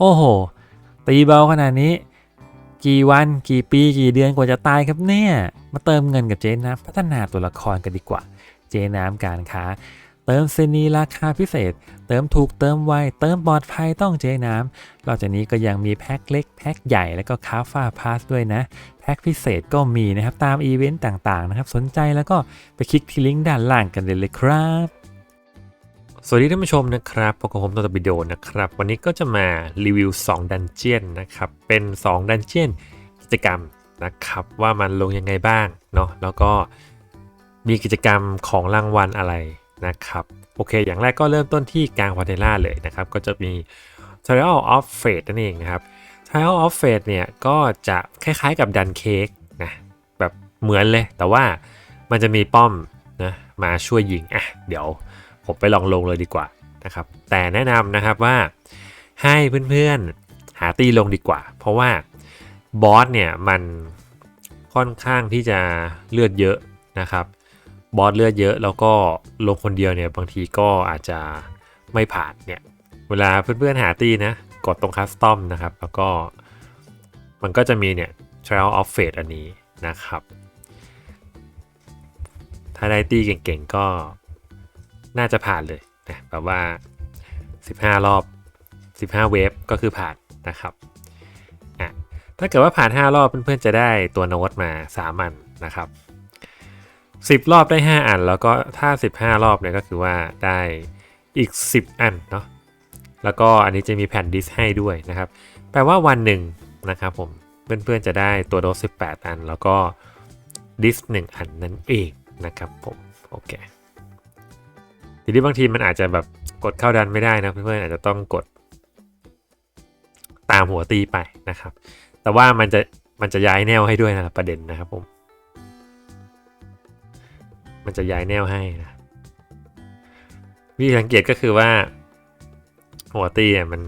โอ้โห ตีเบาขนาดนี้ กี่วันกี่ปีกี่เดือนกว่าจะตายครับเนี่ย มาเติมเงินกับเจ๊น้ำพัฒนาตัวละครกันดีกว่า เจ๊น้ำการค้า เติมเซนีราคาพิเศษ เติมถูกเติมไวเติมปลอดภัยต้องเจ๊น้ำนอกจากนี้ก็ยังมีแพ็คเล็กแพ็คใหญ่แล้วก็คาฟ้าพาสด้วยนะแพ็คพิเศษก็มีนะครับตามอีเวนต์ต่างๆนะครับสนใจแล้วก็ไปคลิกที่ลิงก์ด้านล่างกันเลยเลยครับ สวัสดีท่านผู้ชมนะครับพบกับผมตัวบิโดนะครับ วันนี้ก็จะมารีวิว 2 ดันเจียนนะครับ เป็น 2 ดันเจียนกิจกรรมนะครับ ว่ามันลงยังไงบ้างเนาะแล้วก็มีกิจกรรมของรางวัลอะไรนะครับ โอเค อย่างแรกก็เริ่มต้นที่กลางวาเดล่าเลยนะครับ ก็จะมี Trial of Fate นั่นเองนะครับ Trial of Fate เนี่ยก็จะคล้ายๆกับดันเค้กนะแบบเหมือนเลย แต่ว่ามันจะมีป้อมนะมาช่วยยิงอะเดี๋ยว ผมไปลองลงเลยดีกว่านะครับ แต่แนะนำนะครับว่าให้เพื่อนๆหาตีลงดีกว่า เพราะว่าบอสเนี่ยมันค่อนข้างที่จะเลือดเยอะนะครับ บอสเลือดเยอะแล้วก็ลงคนเดียวเนี่ยบางทีก็อาจจะไม่ผ่านเนี่ย เวลาเพื่อนๆหาตีนะกดตรงคัสตอมนะครับ แล้วก็มันก็จะมีเนี่ย Trial of Fate อันนี้นะครับ ถ้าได้ตีเก่งๆก็ น่าจะผ่านเลยนะแบบว่า 15 รอบ 15 เวฟก็คือผ่านนะครับอะถ้าเกิดว่าผ่าน 5 รอบเพื่อนๆจะได้ตัวโน้ตมา3อันนะครับ10 รอบได้ 5 อัน แล้วก็ถ้า 15 รอบเนี่ยก็คือว่าได้อีก 10 อันเนาะแล้วก็อันนี้จะมีแผ่นดิสให้ด้วยนะครับ แปลว่าวันหนึ่งนะครับผมเพื่อนๆจะได้ตัวโน้ต18 อัน แล้วก็ดิส1อันนั่นเองนะครับผม โอเค ทีนี้บางทีมันอาจจะแบบกดเข้าดันไม่ได้นะเพื่อนๆอาจจะต้องกด ตามหัวตีไปนะครับ แต่ว่ามันจะมันจะย้ายแนวให้ด้วยนะประเด็นนะครับผม มันจะย้ายแนวให้นะวิธีสังเกตก็คือว่าหัวตีอะมัน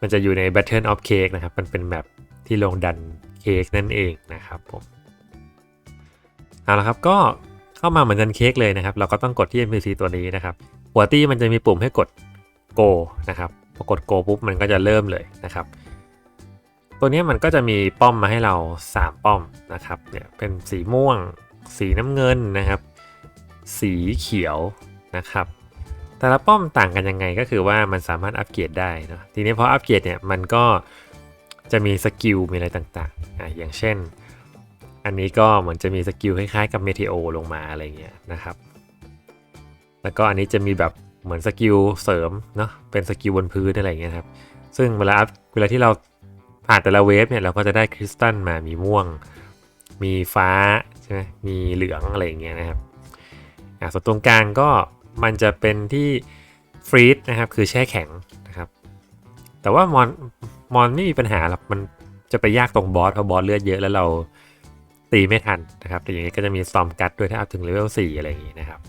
มันจะอยู่ใน Battle of Cake นะครับ มันเป็นแบบที่ลงดันเค้กนั่นเองนะครับผม เอาละครับก็ เข้ามาเหมือนกันเค้กเลยนะครับ เราก็ต้องกดที่ NPC ตัวนี้นะครับ หัวตี้มันจะมีปุ่มให้กด go นะครับ พอกด go ปุ๊บมันก็จะเริ่มเลยนะครับ ตัวนี้มันก็จะมีป้อมมาให้เรา 3 ป้อมนะครับ เนี่ยเป็นสีม่วง สีน้ำเงินนะครับ สีเขียวนะครับแต่ละป้อมต่างกันยังไงก็คือว่ามันสามารถอัปเกรดได้นะทีนี้พออัปเกรดเนี่ยมันก็จะมีสกิลมีอะไรต่างๆอะอย่างเช่น อันนี้ก็เหมือนจะมีสกิลคล้ายๆกับเมทิโอลงมาอะไรเงี้ยนะครับ แล้วก็อันนี้จะมีแบบเหมือนสกิลเสริมเนาะเป็นสกิลบนพื้นอะไรเงี้ยครับ ซึ่งเวลาเวลาที่เราผ่านแต่ละเวฟเนี่ยเราก็จะได้คริสตัลมามีม่วง มีฟ้าใช่ไหมมีเหลืองอะไรเงี้ยนะครับอ่าส่วนตรงกลางก็มันจะเป็นที่ฟรีดนะครับคือแช่แข็งนะครับ แต่ว่ามอนมอนไม่มีปัญหาหรอกมันจะไปยากตรงบอสเพราะบอสเลือดเยอะแล้วเรา ตีไม่ทันนะครับแต่อย่างนี้ก็จะมีซอมกัดด้วยถ้าเอาถึงเลเวล4อะไรอย่างนี้นะครับ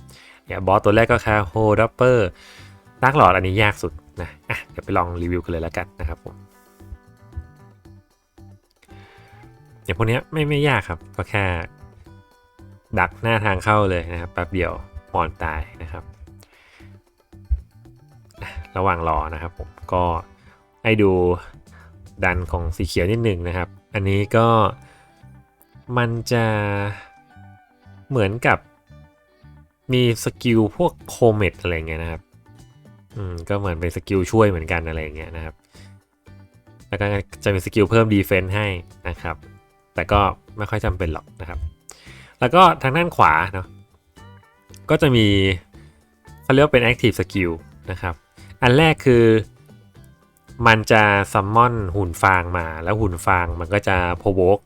เนี่ยบอสตัวแรกก็คือโฮดัปเปอร์ดักหลอดอันนี้ยากสุดนะอะเดี๋ยวไปลองรีวิวกันเลยแล้วกันนะครับผมอย่างพวกนี้ไม่ไม่ยากครับก็แค่ดักหน้าทางเข้าเลยนะครับแป๊บเดียวมอนตายนะครับ ระหว่างรอนะครับผมก็ให้ดูดันของสีเขียวนิดหนึ่งนะครับ อันนี้ก็ มันจะเหมือนกับมีสกิลพวกโคเมตอะไรเงี้ยนะครับ อืม ก็เหมือนเป็นสกิลช่วยเหมือนกันอะไรเงี้ยนะครับ แล้วก็จะมีสกิลเพิ่มดีเฟน s ์ให้นะครับ แต่ก็ไม่ค่อยจำเป็นหรอกนะครับ แล้วก็ทางด้านขวาเนาะ ก็จะมีเขาเรียกว่าเป็น Active Skill นะครับ อันแรกคือมันจะซัมมอนหุ่นฟางมา แล้วหุ่นฟางมันก็จะโพวก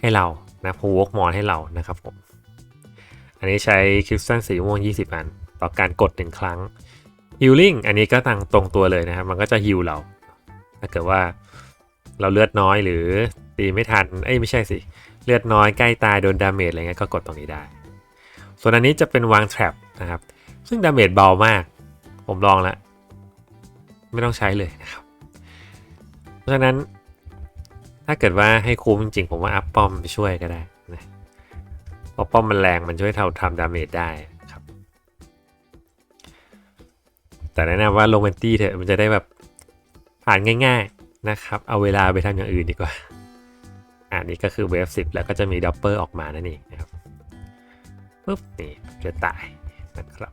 ให้เรา นะโพวกมอนให้เรานะครับผม อันนี้ใช้คริสตัลสีม่วง 20 อัน ต่อการกด1ครั้งฮิลลิ่งอันนี้ก็ตั้งตรงตัวเลยนะครับ มันก็จะฮิลเรา ถ้าเกิดว่าเราเลือดน้อยหรือตีไม่ทัน เอ้ยไม่ใช่สิ เลือดน้อยใกล้ตายโดนดาเมจอะไรเงี้ยก็กดตรงนี้ได้ ส่วนอันนี้จะเป็นวางแทร็บนะครับ ซึ่งดาเมจเบามาก ผมลองแล้ว ไม่ต้องใช้เลยนะครับ เพราะฉะนั้น ถ้าเกิดว่าให้คุ้มจริงๆผมว่าอัพป้อมไปช่วยก็ได้นะเพราะป้อมมันแรงมันช่วยเทำทำดาเมจได้ครับ แต่แนะนำว่าลงเวนตี้เถอะมันจะได้แบบผ่านง่าย ๆนะครับ เอาเวลาไปทำอย่างอื่นดีกว่าอันนี้ก็คือเวฟสิบแล้วก็จะมีดับเบิลออกมานั่นเองนะครับปุ๊บนี่จะตายนะครับ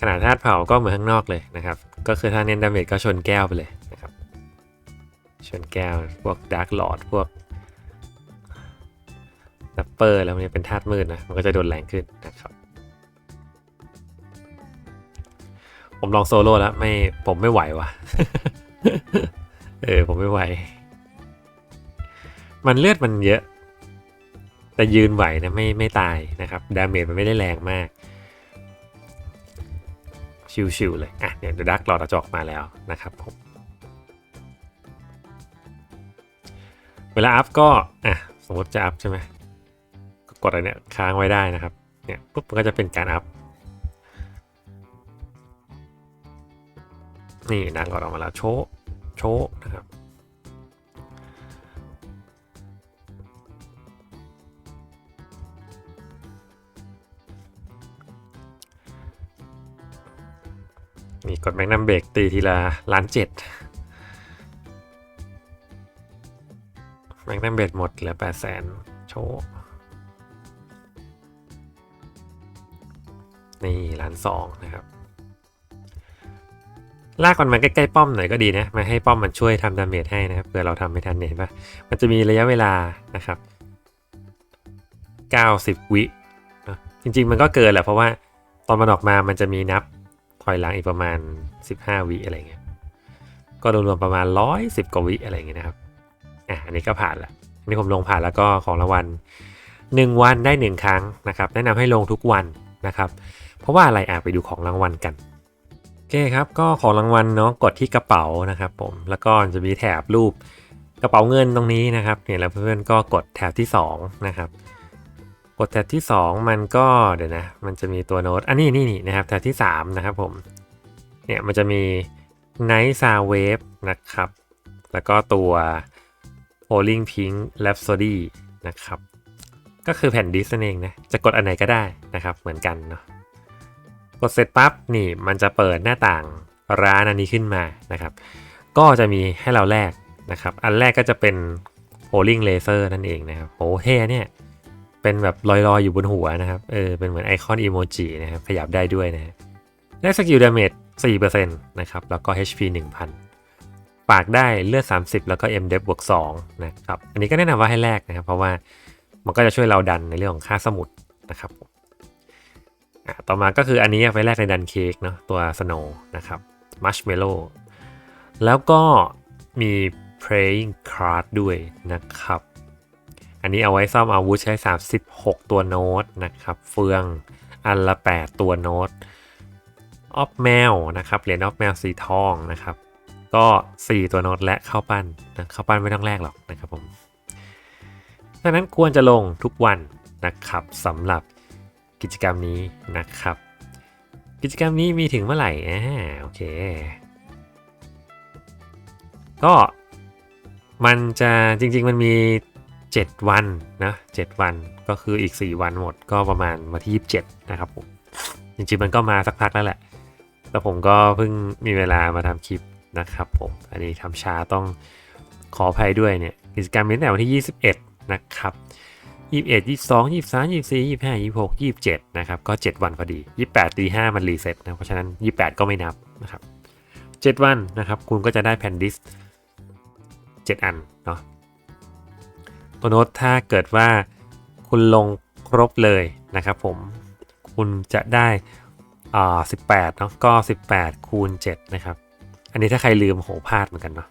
ขนาดธาตุเผาก็เหมือนข้างนอกเลยนะครับ ก็คือถ้าเน้นดาเมจก็ชนแก้วไปเลย ชนแก้ว พวกดาร์กหลอดพวกดับเปอร์แล้วมันเป็นธาตุมืดนะ มันก็จะโดนแรงขึ้นนะครับ ผมลองโซโล่แล้วไม่ผมไม่ไหวว่ะ เออ ผมไม่ไหว มันเลือดมันเยอะ แต่ยืนไหวนะไม่ไม่ตายนะครับ ดาเมจมันไม่ได้แรงมาก ชิวๆเลย อะเนี่ยดักหลอดจอกมาแล้วนะครับผม วลาอัพก็อะสมมติจะอัพใช่ไหมก็กดอะไรเนี่ยค้างไว้ได้นะครับเนี่ยปุ๊บมันก็จะเป็นการอัพนี่ดักหลอดออกมาแล้วโชว์โชว์นะครับมีกดแมกนัมเบรกตีทีละล้านเจ็ด แมกนัมเบรกหมดเหลือแปดแสนโชว์นี่ล้านสองนะครับ ลากมันมาใกล้ๆป้อมหน่อยก็ดีนะ มาให้ป้อมมันช่วยทำดาเมจให้นะครับเผื่อเราทำไม่ทันเนี่ยเห็นปะมันจะมีระยะเวลานะครับ 90 วิจริงๆ มันก็เกินแหละเพราะว่าตอนมันออกมามันจะมีนับถอยหลังอีกประมาณ 15 วิอะไรเงี้ย ก็รวมๆประมาณ 110 กว่าวิอะไรเงี้ยนะครับ อะอันนี้ก็ผ่านละอันนี้ผมลงผ่านแล้วก็ของรางวัล1 วันได้ 1 ครั้งนะครับ แนะนำให้ลงทุกวันนะครับ เพราะว่าอะไรอะไปดูของรางวัลกันโอเคครับก็ของรางวัลเนาะกดที่กระเป๋านะครับ ผมแล้วก็จะมีแถบรูปกระเป๋าเงินตรงนี้นะครับเนี่ยแล้วเพื่อนๆก็กดแถบที่2นะครับกดแท็บที่ 2 มันก็เดี๋ยวนะมันจะมีตัวโน้ตอันนี้นี่นี่นะครับแท็บที่3นะครับผมเนี่ยมันจะมี Night Sound Wave นะครับ แล้วก็ตัว Falling Pink Rhapsody นะครับ ก็คือแผ่นดิสนั่นเองนะ จะกดอันไหนก็ได้นะครับ เหมือนกันเนาะ กดเสร็จปั๊บนี่มันจะเปิดหน้าต่างร้านอันนี้ขึ้นมานะครับ ก็จะมีให้เราแลกนะครับ อันแรกก็จะเป็น Falling Laser นั่นเองนะครับโอ้เท่เนี่ย เป็นแบบลอยๆอยู่บนหัวนะครับ เออ เป็นเหมือนไอคอนอีโมจินะครับ ขยับได้ด้วยนะฮะได้สกิลดาเมจ4%นะครับ แล้วก็ HP 1000 ปากได้เลือด 30 แล้วก็ M d e p บวก2นะครับ อันนี้ก็แนะนำว่าให้แลกนะครับ เพราะว่ามันก็จะช่วยเราดันในเรื่องของค่าสมุดนะครับต่อมาก็คืออันนี้ไปแลกในดันเค้กเนาะตัว Snow นะครับ Marshmallow แล้วก็มี Praying Card ด้วยนะครับ อันนี้เอาไว้ซ่อมอาวุธใช้ 36 ตัวโน้ตนะครับ เฟืองอันละ 8 ตัวโน้ตออฟแมวนะครับ เหรียญออฟแมวสีทองนะครับ ก็ 4 ตัวโน้ตและเข้าปั้นนะเข้าปั้นไม่ต้องแลกหรอกนะครับผมดังนั้นควรจะลงทุกวันนะครับสำหรับกิจกรรมนี้นะครับ กิจกรรมนี้มีถึงเมื่อไหร่อ่าโอเค ก็มันจะจริงๆมันมี 7 วันนะ7วันก็คืออีก 4 วันหมดก็ประมาณวันที่ 27 นะครับผมจริงๆมันก็มาสักพักแล้วแหละแต่ผมก็เพิ่งมีเวลามาทำคลิป นะครับผมอันนี้ทำช้าต้องขออภัยด้วยเนี่ยกิจกรรมมีตั้งแต่วันที่ 21 นะครับ 21 22 23 24 25 26 27 นะครับ ก็ 7 วันพอดี 28ตี5มันรีเซ็ตนะ เพราะฉะนั้น 28 ก็ไม่นับนะครับ 7 วันนะครับ คุณก็จะได้แผ่นดิสก์7อันเนาะตัวโน้ตถ้าเกิดว่าคุณลงครบเลยนะครับผม คุณจะได้อ่า18 เนาะ ก็ 18 คูณ 7 นะครับ อันนี้ถ้าใครลืมโหพลาดเหมือนกันเนาะ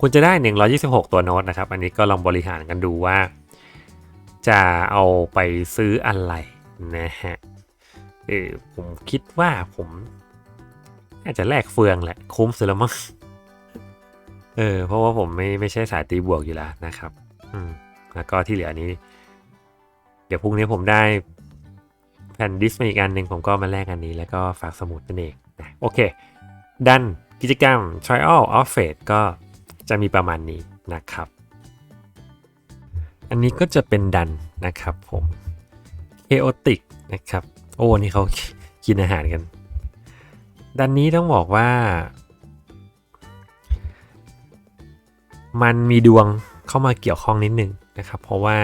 คุณจะได้ 126 ตัวโน้ตนะครับ อันนี้ก็ลองบริหารกันดูว่า จะเอาไปซื้ออะไรนะฮะเออผมคิดว่าผมน่าจะแลกเฟืองแหละ คุ้มสุดแล้วมั้งเออเพราะว่าผมไม่ไม่ใช่สายตีบวกอยู่แล้วนะครับ อืมแล้วก็ที่เหลือนี้ เดี๋ยวพรุ่งนี้ผมได้แผ่นดิสก์มาอีกอันหนึ่งผมก็มาแลกอันนี้ แล้วก็ฝากสมุดนั่นเองนะโอเค ดัน กิจกรรม Trial of Fate ก็จะมีประมาณนี้นะครับ อันนี้ก็จะเป็นดันนะครับผม Chaotic นะครับ โอ้ นี่เขากินอาหารกัน ดันนี้ต้องบอกว่า มันมีดวงเข้ามาเกี่ยวข้องนิดนึงนะครับ เพราะว่า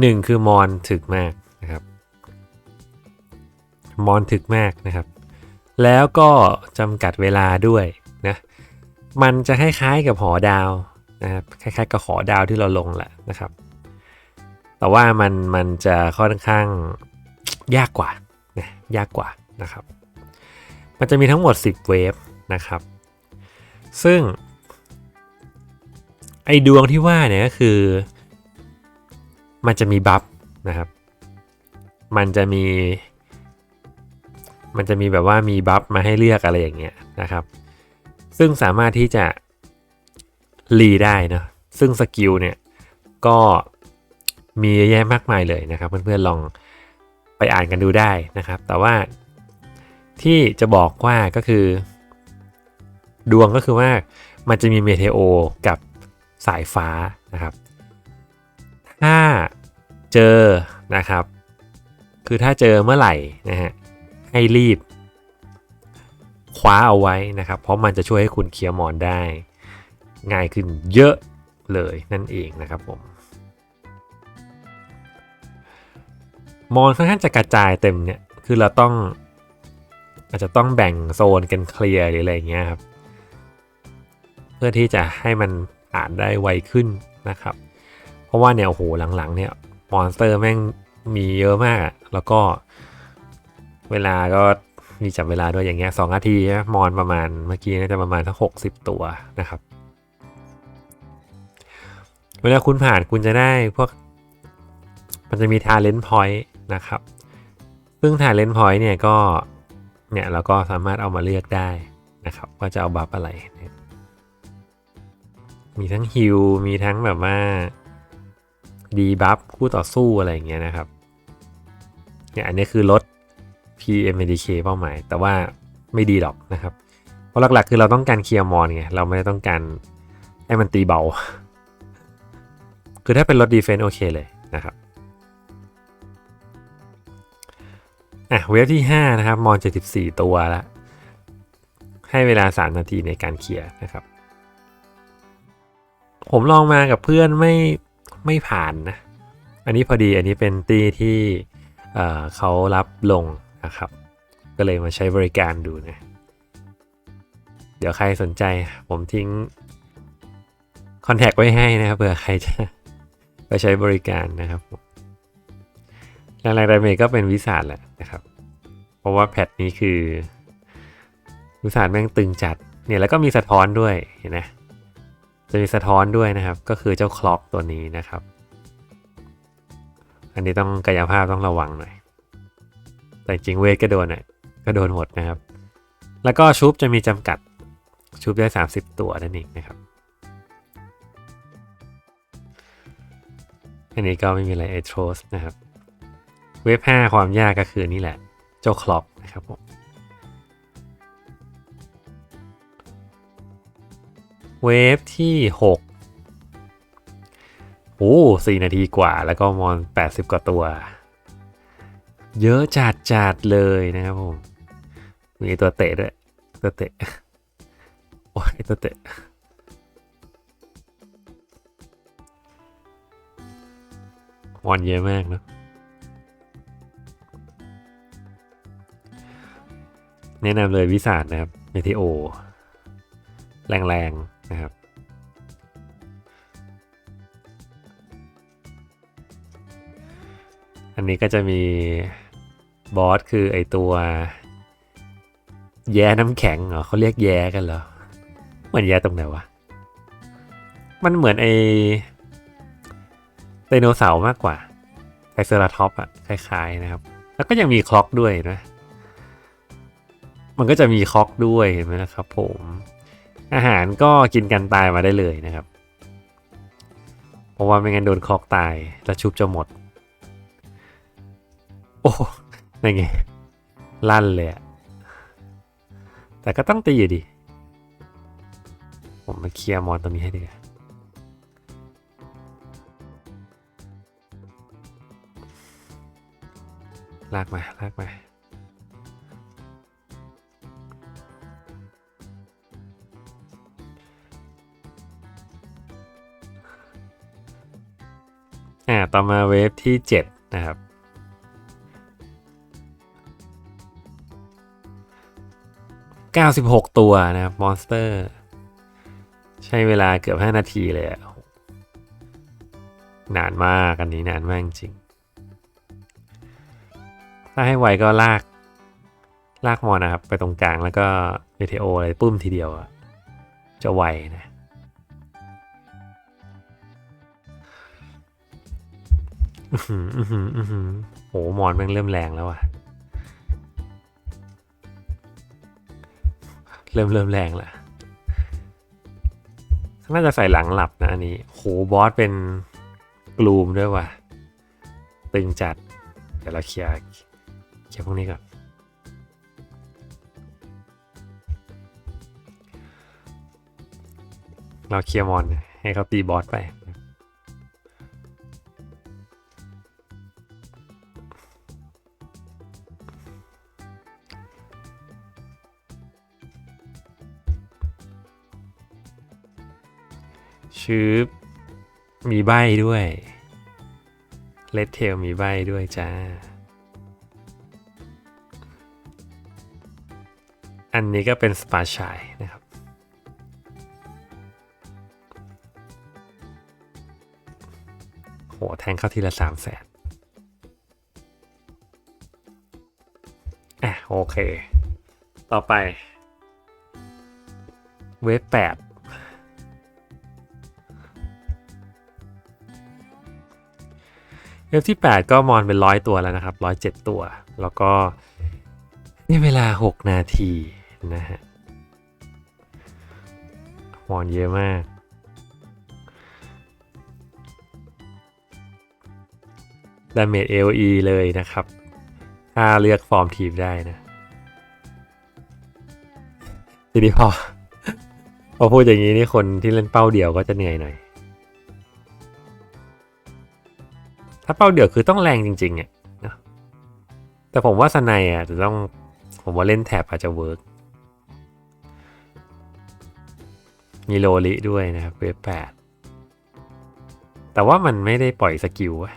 หนึ่งคือมอนถึกมากนะครับ มอนถึกมากนะครับ แล้วก็จำกัดเวลาด้วยนะมันจะคล้ายๆกับหอดาวนะครับคล้ายๆกับหอดาวที่เราลงแหละนะครับ แต่ว่ามันมันจะค่อนข้างยากกว่านะยากกว่านะครับ มันจะมีทั้งหมด 10 เวฟนะครับ ซึ่ง ไอดวงที่ว่าเนี่ยก็คือ มันจะมีบัฟนะครับ มันจะมี มันจะมีแบบว่ามีบัฟมาให้เลือกอะไรอย่างเงี้ยนะครับ ซึ่งสามารถที่จะรีได้นะซึ่งสกิลเนี่ยก็มีเยอะแยะมากมายเลยนะครับ เพื่อนๆลองไปอ่านกันดูได้นะครับ แต่ว่าที่จะบอกว่าก็คือ ดวงก็คือว่ามันจะมีเมเทโอกับสายฟ้านะครับ ถ้าเจอนะครับ คือถ้าเจอเมื่อไหร่นะฮะ ให้รีบ คว้าเอาไว้นะครับ เพราะมันจะช่วยให้คุณเคลียร์มอนได้ ง่ายขึ้นเยอะเลยนั่นเองนะครับผมมอนค่อนข้างจะกระจายเต็มเนี่ย คือเราต้อง อาจจะต้องแบ่งโซนกันเคลียร์หรืออะไรเงี้ยครับ เพื่อที่จะให้มันอ่านได้ไวขึ้นนะครับ เพราะว่าเนี่ยโอ้โหหลังๆเนี่ยมอนสเตอร์แม่งมีเยอะมาก แล้วก็ เวลาก็มีจับเวลาด้วยอย่างเงี้ยสองนาทีนะมอนประมาณเมื่อกี้น่าจะประมาณสักหกสิบตัวนะครับ เวลาคุณผ่านคุณจะได้พวก มันจะมี talent point นะครับ ซึ่ง talent point เนี่ยก็เนี่ยเราก็สามารถเอามาเลือกได้นะครับ ว่าจะเอาบัฟอะไร มีทั้งฮิลมีทั้งแบบว่าดีบัฟคู่ต่อสู้อะไรอย่างเงี้ยนะครับเนี่ยอันนี้คือลด PMDK เป้าหมาย แต่ว่าไม่ดีหรอกนะครับ เพราะหลักๆ คือเราต้องการเคลียร์มอนไง เราไม่ได้ต้องการให้มันตีเบา คือถ้าเป็นลดดีเฟนต์โอเคเลยนะครับ อะเวฟที่ 5 นะครับ มอน 74 ตัวแล้วให้เวลา 3 นาทีในการเคลียร์นะครับ ผมลองมากับเพื่อนไม่ไม่ผ่านนะ อันนี้พอดีอันนี้เป็นตีที่เเขารับลง นะครับ ก็เลยมาใช้บริการดูนะ เดี๋ยวใครสนใจผมทิ้งคอนแทคไว้ให้นะครับเผื่อใครจะไปใช้บริการนะครับแรงๆดเมก็เป็นวิสาดแหละนะครับ เพราะว่าแพทนี้คือ วิสาดแม่งตึงจัดเนี่ยแล้วก็มีสะท้อนด้วยเห็นไหมจะมีสะท้อนด้วยนะครับ ก็คือเจ้าคล็อกตัวนี้นะครับ อันนี้ต้องกายภาพต้องระวังหน่อย แต่จริงเวทก็โดนอะก็โดนหมดนะครับ แล้วก็ชุบจะมีจำกัดชุบได้ 30 ตัวนั่นเองนะครับ อันนี้ก็ไม่มีอะไรเอโทรสนะครับ เวฟ5ความยากก็คือนี่แหละ เจ้าคล็อกนะครับผมเวฟที่ 6 โอ้สี่นาทีกว่า แล้วก็มอน 80 กว่าตัว เยอะจัดจัดเลยนะครับผม มีตัวเตะด้วย ตัวเตะ โอ้ยตัวเตะมอนเยอะมากเนะแนะนำเลยวิสาดนะครับเมทิโอ แรงๆ นะครับอันนี้ก็จะมี บอสคือไอตัวแย่น้ำแข็งเหรอเขาเรียกแย่กันเหรอเหมือนแย่ตรงไหนวะ มันเหมือนไอไดโนเสาร์มากกว่าไทเซอราท็อปอะคล้ายๆนะครับ แล้วก็ยังมีคล็อกด้วยนะ มันก็จะมีคล็อกด้วยเห็นไหมนะครับ ผม อาหารก็กินกันตายมาได้เลยนะครับ เพราะว่าไม่งั้นโดนคล็อกตายแล้วชุบจะหมด โอ้ นั่ไง ลั่นเลยแต่ก็ต้องตีอยู่ดี ผมมาเคลียร์มอนตรงนี้ให้ดีลากมา ลากมา อ่า ต่อมาเวฟที่ 7 นะครับ 96 ตัวนะครับมอนสเตอร์ ใช้เวลาเกือบ 5 นาทีเลยอะนานมากอันนี้นานมากจริง ถ้าให้ไวก็ลาก ลากมอนนะครับ ไปตรงกลางแล้วก็เมเทโออะไรปุ้มทีเดียวอะจะไวนะอือหืออื้อหืออื้อหือโหมอนแม่งเริ่มแรงแล้วอะ เริ่มเริ่มแรงละน่าจะใส่หลังหลับนะอันนี้โหบอสเป็นกลูมด้วยว่ะ ตึงจัด เดี๋ยวเราเคลียร์เคลียร์พวกนี้ก่อนเราเคลียร์มอนให้เขาตีบอสไป ชืบมีใบด้วยเลดเทลมีใบด้วยจ้า อันนี้ก็เป็นสปาชายนะครับ โห แทงเข้าทีละสามแสนอะ โอเค ต่อไป เวฟแปด เวฟที่ 8 ก็มอนเป็นร้อยตัวแล้วนะครับร้อยเจ็ดตัว แล้วก็นี่เวลา 6 นาทีนะฮะมอนเยอะมากดาเมจ AOE เลยนะครับ ถ้าเลือกฟอร์มทีมได้นะ ทีนี้พอ พอพูดอย่างนี้นี่คนที่เล่นเป้าเดียวก็จะเหนื่อยหน่อย ถ้าเป้าเดี่ยวคือต้องแรงจริงๆอะเนอะแต่ผมว่าสไนอะจะต้องผมว่าเล่นแถบอาจจะเวิร์กมีโลลิด้วยนะครับเวฟแปดแต่ว่ามันไม่ได้ปล่อยสกิลอะ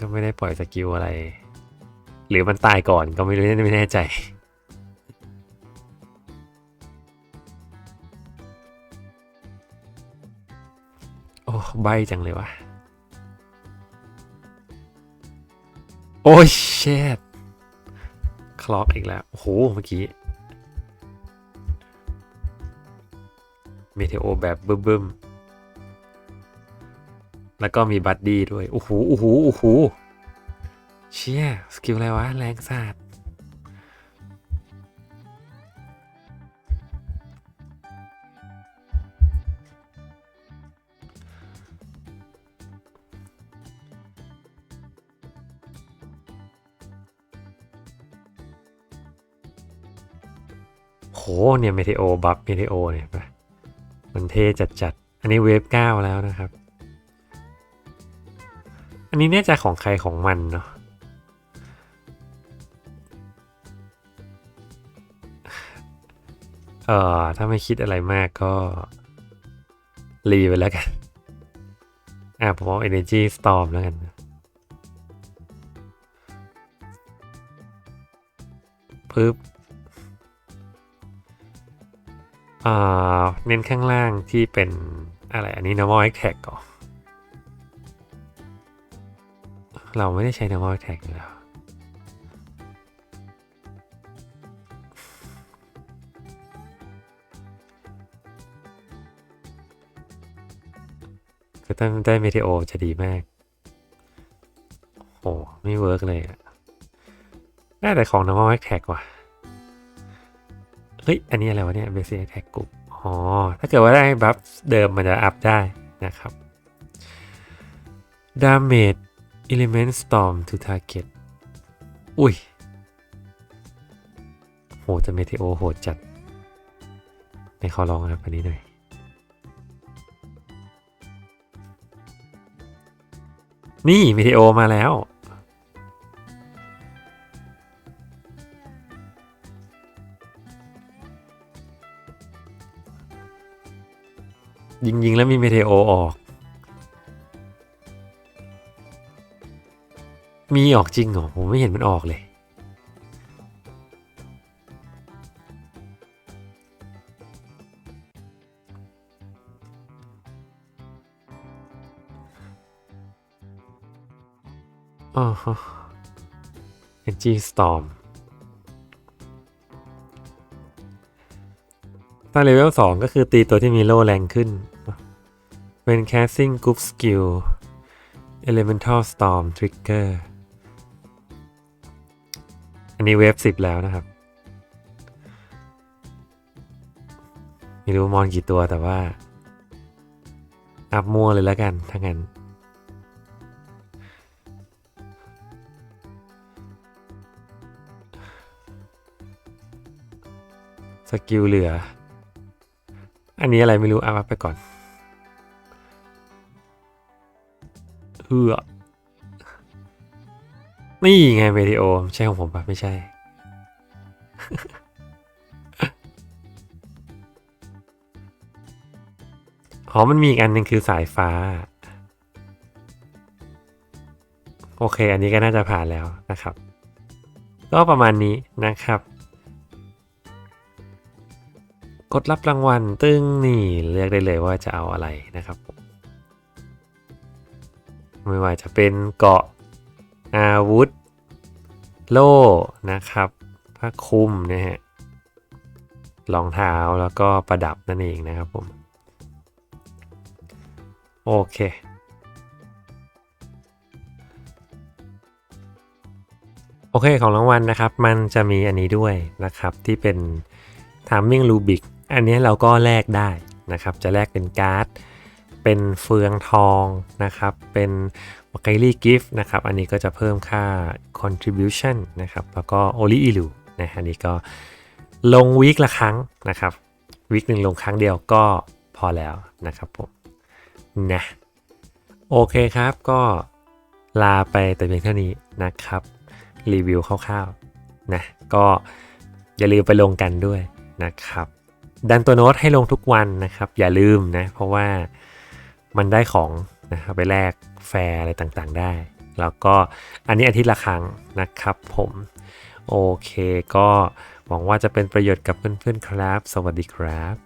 ก็ไม่ได้ปล่อยสกิลอะไร หรือมันตายก่อนก็ไม่รู้ไม่แน่ใจ โอ้ใบจังเลยวะโอ้ยเชดคล็อกอีกแล้ว โอ้โห เมื่อกี้ เมเทโอแบบเบึ้มๆแล้วก็มีบัดดี้ด้วย โอ้โห โอ้โห โอ้โห เชี่ย สกิลอะไรวะ แรงศาส เนี่ยเมเทโอบัฟเมเทโอเนี่ยปะมันเท่จัดๆ อันนี้เวฟเก้าแล้วนะครับ อันนี้เนี่ยจะของใครของมันเนาะเอ่อถ้าไม่คิดอะไรมากก็ รีไปแล้วกัน อะผมเอา Energy Storm แล้วกันปึ๊บ เน้นข้างล่างที่เป็นอะไรอันนี้ normal attack ก่อนเราไม่ได้ใช้ normal tag อยู่แล้วก็ต้องได้เมเทโอจะดีมาก โอ้ไม่เวิร์กเลยอะได้แต่ของ normal attack ว่ะ เฮ้ย อันนี้อะไรวะเนี่ย basic attack กลุ่มอ๋อ ถ้าเกิดว่าได้บัฟเดิมมันจะอัพได้นะครับ damage element storm to target อุ้ย โหจะเมเทโอโหดจัด ในขอลองอันนี้หน่อยนี่เมเทโอมาแล้ว ยิงยิงแล้วมีเมเทโอออก มีออกจริงเหรอ ผมไม่เห็นมันออกเลย อ๋อ Energy Storm ถ้าเลเวล2ก็คือตีตัวที่มีโล่แรงขึ้นเป็น Casting Group Skill Elemental Storm Trigger อันนี้เวฟ10 แล้วนะครับ ไม่รู้มอนกี่ตัวแต่ว่า อัพมั่วเลยแล้วกันถ้างั้นสกิลเหลือ อันนี้อะไรไม่รู้เอาไปก่อนเอือนี่ไงเมดิโอใช่ของผมปะไม่ใช่ อ๋อมันมีอีกอันหนึ่งคือสายฟ้า โอเค อันนี้ก็น่าจะผ่านแล้วนะครับ ก็ประมาณนี้นะครับ กดรับรางวัลตึ้งนี่เลือกได้เลยว่าจะเอาอะไรนะครับ ไม่ว่าจะเป็นเกาะอาวุธ โล่นะครับผ้าคลุมนะฮะรองเท้าแล้วก็ประดับนั่นเองนะครับผม โอเคโอเค ของรางวัลนะครับ มันจะมีอันนี้ด้วยนะครับ ที่เป็น Timing Rubik อันนี้เราก็แลกได้นะครับ จะแลกเป็นการ์ด เป็นเฟืองทองนะครับ เป็นว a ก i ี g กิฟต์นะครับ อันนี้ก็จะเพิ่มค่า contribution นะครับ แล้วก็ o l i i l u นะอันนี้ก็ลงวีคละครั้งนะครับวีคหนึ่งลงครั้งเดียวก็พอแล้วนะครับผมนะโอเคครับก็ลาไปแต่เพียงเท่านี้นะครับ รีวิวคร่าวๆนะก็อย่าลืมไปลงกันด้วยนะครับ ดันตัวโน้ตให้ลงทุกวันนะครับ อย่าลืมนะ เพราะว่ามันได้ของนะครับไปแลกแฟร์อะไรต่างๆได้ แล้วก็อันนี้อาทิตย์ละครั้งนะครับผมโอเคก็หวังว่าจะเป็นประโยชน์กับเพื่อนๆครับ สวัสดีครับ